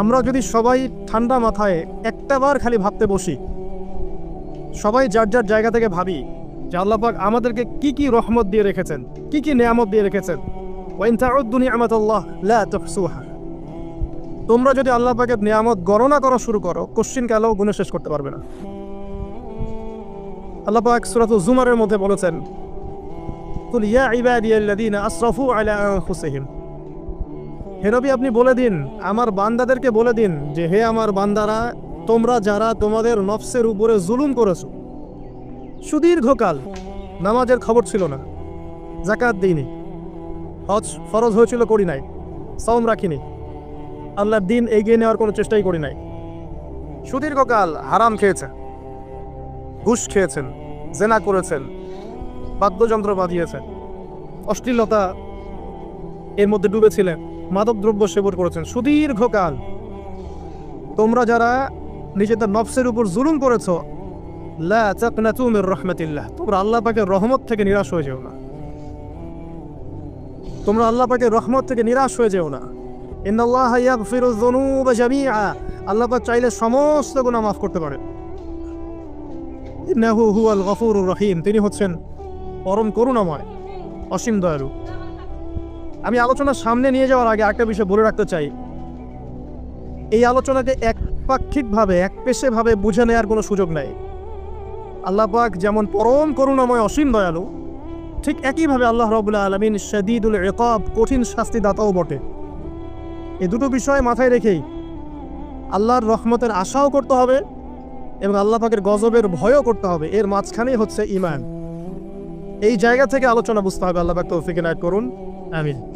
আমরা যদি সবাই ঠান্ডা মাথায় একটাবার খালি ভাবতে বসি, সবাই যার যার জায়গা থেকে ভাবি, যে আল্লাপাক আমাদেরকে কি কি রহমত দিয়ে রেখেছেন, কি কি নিয়ামত দিয়ে রেখেছেন। তোমরা যদি আল্লাহ পাকের নিয়ামত গণনা করা শুরু করো কোশ্চিন কালেও গুণে শেষ করতে পারবে না। আল্লাহ পাক সূরাতুল জুমারের মধ্যে বলেছেন হে নবী আপনি বলে দিন, আমার বান্দাদেরকে বলে দিন যে, হে আমার বান্দারা, তোমরা যারা তোমাদের নফসের উপরে জুলুম করেছ, সুদীর্ঘকাল নামাজের খবর ছিল না জাকাত দিইনি, হজ ফরজ হয়েছিল করি নাই সওম রাখিনি, আল্লাহর দিন এগিয়ে নেওয়ার কোনো চেষ্টাই করি নাই। সুদীর্ঘকাল হারাম খেয়েছে ঘুষ খেয়েছেন, জেনা করেছেন, বাদ্যযন্ত্র বাঁধিয়েছেন অশ্লীলতা এর মধ্যে ডুবেছিলেন। মাদকদ্রব্য সেবন করেছেন। সুদীর্ঘকাল। তোমরা যারা নিজেদের নফসের উপর জুলুম করেছ রাহমাতিল্লাহ। তোমরা আল্লাহ পাকে রহমত থেকে নিরাশ হয়ে যেও না। তোমরা আল্লাহ পাকের রহমত থেকে নিরাশ হয়ে যেও না। আল্লাহ পাক চাইলে সমস্ত গুণা মাফ করতে হুয়াল গফুরুর রহিম। তিনি হচ্ছেন পরম করুণাময়, অসীম দয়ালু। আমি আলোচনার সামনে নিয়ে যাওয়ার আগে একটা বিষয় বলে রাখতে চাই। এই আলোচনাকে একপাক্ষিকভাবে, একপেশেভাবে বুঝে নেওয়ার কোনো সুযোগ নাই। আল্লাহ পাক যেমন পরম করুণাময় অসীম দয়ালু, ঠিক একইভাবে আল্লাহ রবুল্লা আলমিন শদীদুল রেকব কঠিন শাস্তি দাতাও বটে। এই দুটো বিষয় মাথায় রেখেই আল্লাহর রহমতের আশাও করতে হবে এবং আল্লাহ পাকের গজবের ভয়ও করতে হবে। এর মাঝখানেই হচ্ছে ইমান এই জায়গা থেকে আলোচনা বুঝতে হবে। আল্লাহ পাক তৌফিক নায়ক করুন। আমিন।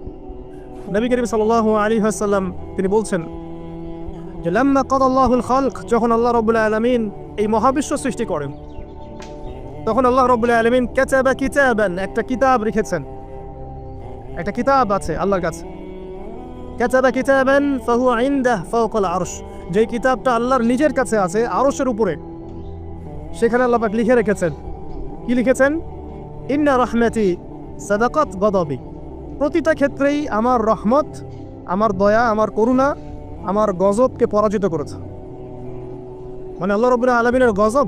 নবী করিম সাল্লাহ আলী হাসাল্লাম তিনি বলছেন যে লাম্মা কদ আল্লাহুল খালক যখন আল্লাহ রবুল্লাহ আলমিন এই মহাবিশ্ব সৃষ্টি করেন, তখন আল্লাহ রবুল্লাহ আলমিন কেচাবা কিচাবেন একটা কিতাব রেখেছেন। একটা কিতাব আছে আল্লাহর কাছে। কেচাবা কিচাবেন ফাহু আইন্দাহ ফাউকাল আরশ। যেই কিতাবটা আল্লাহর নিজের কাছে আছে, আরশের উপরে। সেখানে আল্লাহ পাক লিখে রেখেছেন। কি লিখেছেন? ইন্না রহমাতি সাদাকাত গদবি। প্রতিটা ক্ষেত্রেই আমার রহমত, আমার দয়া, আমার করুণা, আমার গজবকে পরাজিত করেছে। মানে আল্লাহ রবুল্লাহ আলমিনের গজব,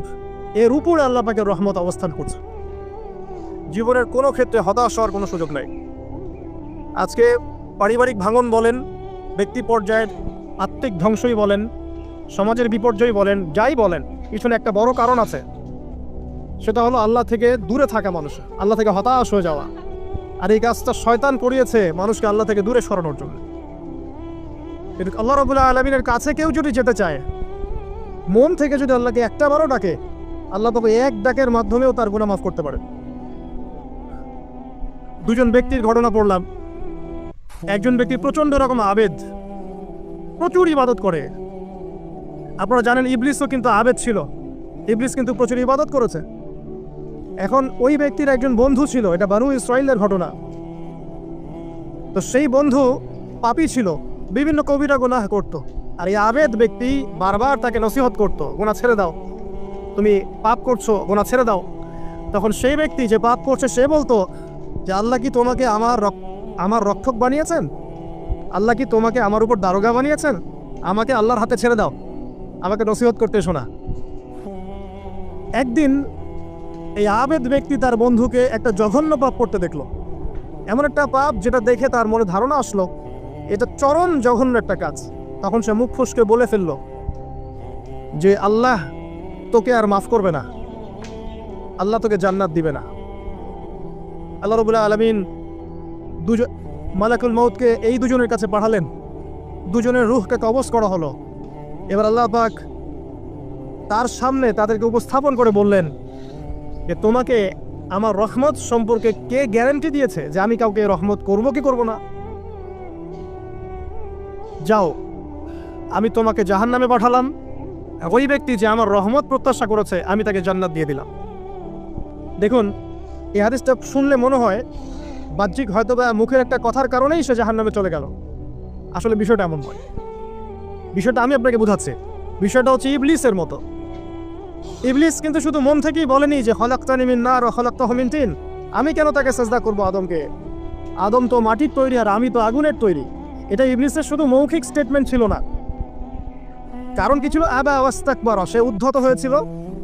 এর উপরে আল্লাহ পাকের রহমত অবস্থান করছে। জীবনের কোনো ক্ষেত্রে হতাশ হওয়ার কোনো সুযোগ নাই। আজকে পারিবারিক ভাঙন বলেন, ব্যক্তি পর্যায়ের আত্মিক ধ্বংসই বলেন, সমাজের বিপর্যয় বলেন, যাই বলেন, পিছনে একটা বড় কারণ আছে। সেটা হলো আল্লাহ থেকে দূরে থাকা মানুষ, আল্লাহ থেকে হতাশ হয়ে যাওয়া। আর এই কাজটা শয়তান করিয়েছে মানুষকে আল্লাহ থেকে দূরে সরানোর জন্য। কিন্তু আল্লাহ রবুল্লাহ আলমিনের কাছে কেউ যদি যেতে চায়, মন থেকে যদি আল্লাহকে একটা বারও ডাকে, আল্লাহ তবে এক ডাকের মাধ্যমেও তার গুণা মাফ করতে পারে। দুজন ব্যক্তির ঘটনা পড়লাম। একজন ব্যক্তি প্রচণ্ড রকম আবেদ, প্রচুর ইবাদত করে। আপনারা জানেন, ইবলিসও কিন্তু আবেদ ছিল। ইবলিস কিন্তু প্রচুর ইবাদত করেছে। এখন ওই ব্যক্তির একজন বন্ধু ছিল, এটা বানু ইসরায়েলের ঘটনা। তো সেই বন্ধু পাপী ছিল, বিভিন্ন কবিরা গুনাহ করত। আর এই আবেদ ব্যক্তি বারবার তাকে নসিহত করত গোনা ছেড়ে দাও। তুমি পাপ করছ গোনা ছেড়ে দাও। তখন সেই ব্যক্তি যে পাপ করছে, সে বলতো, যে আল্লাহ কি তোমাকে আমার আমার রক্ষক বানিয়েছেন? আল্লাহ কি তোমাকে আমার উপর দারোগা বানিয়েছেন? আমাকে আল্লাহর হাতে ছেড়ে দাও। আমাকে নসিহত করতে শোনা একদিন এই আবেদ ব্যক্তি তার বন্ধুকে একটা জঘন্য পাপ করতে দেখল। এমন একটা পাপ যেটা দেখে তার মনে ধারণা আসলো, এটা চরম জঘন্য একটা কাজ। তখন সে মুখ ফুসকে বলে ফেলল, যে আল্লাহ তোকে আর মাফ করবে না। আল্লাহ তোকে জান্নাত দিবে না। আল্লাহ রবুল্লাহ আলমিন দুজন, মালাকুল মৌতকে এই দুজনের কাছে পাঠালেন। দুজনের রুহকে কবজ করা হলো। এবার আল্লাহ পাক তার সামনে তাদেরকে উপস্থাপন করে বললেন যে তোমাকে আমার রহমত সম্পর্কে কে গ্যারান্টি দিয়েছে যে আমি কাউকে রহমত করব কি করব না? যাও, আমি তোমাকে জাহান নামে পাঠালাম। ওই ব্যক্তি যে আমার রহমত প্রত্যাশা করেছে, আমি তাকে জান্নাত দিয়ে দিলাম। দেখুন, এই হাদিসটা শুনলে মনে হয় বাহ্যিক হয়তো বা মুখের একটা কথার কারণেই সে জাহান নামে চলে গেল। আসলে বিষয়টা এমন নয়। বিষয়টা আমি আপনাকে বোঝাচ্ছি। বিষয়টা হচ্ছে ইবলিসের মতো। ইবলিস কিন্তু শুধু মন থেকেই বলেনি যে হলাক্তানি মিন নার ও হলাক্তাহমিন তিন। আমি কেন তাকে সেজদা করব আদমকে? আদম তো মাটির তৈরি আর আমি তো আগুনের তৈরি। এটা ইবলিসের শুধু মৌখিক স্টেটমেন্ট ছিল না। কারণ কি ছিল? আবা আওয়াস্তাকবার সে উদ্ধত হয়েছিল,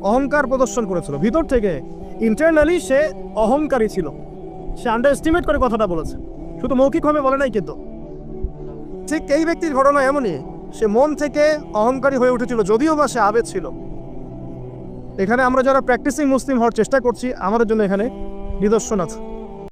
অহংকার প্রদর্শন করেছিল। ভিতর থেকে ইন্টারনালি সে অহংকারী ছিল। সে আন্ডার এস্টিমেট করে কথাটা বলেছে। শুধু মৌখিকভাবে বলে নাই কিন্তু। ঠিক এই ব্যক্তির ঘটনা এমনই, সে মন থেকে অহংকারী হয়ে উঠেছিল, যদিও বা সে আবেদ ছিল। এখানে আমরা যারা প্র্যাকটিসিং মুসলিম হওয়ার চেষ্টা করছি আমাদের জন্য এখানে নিদর্শন আছে।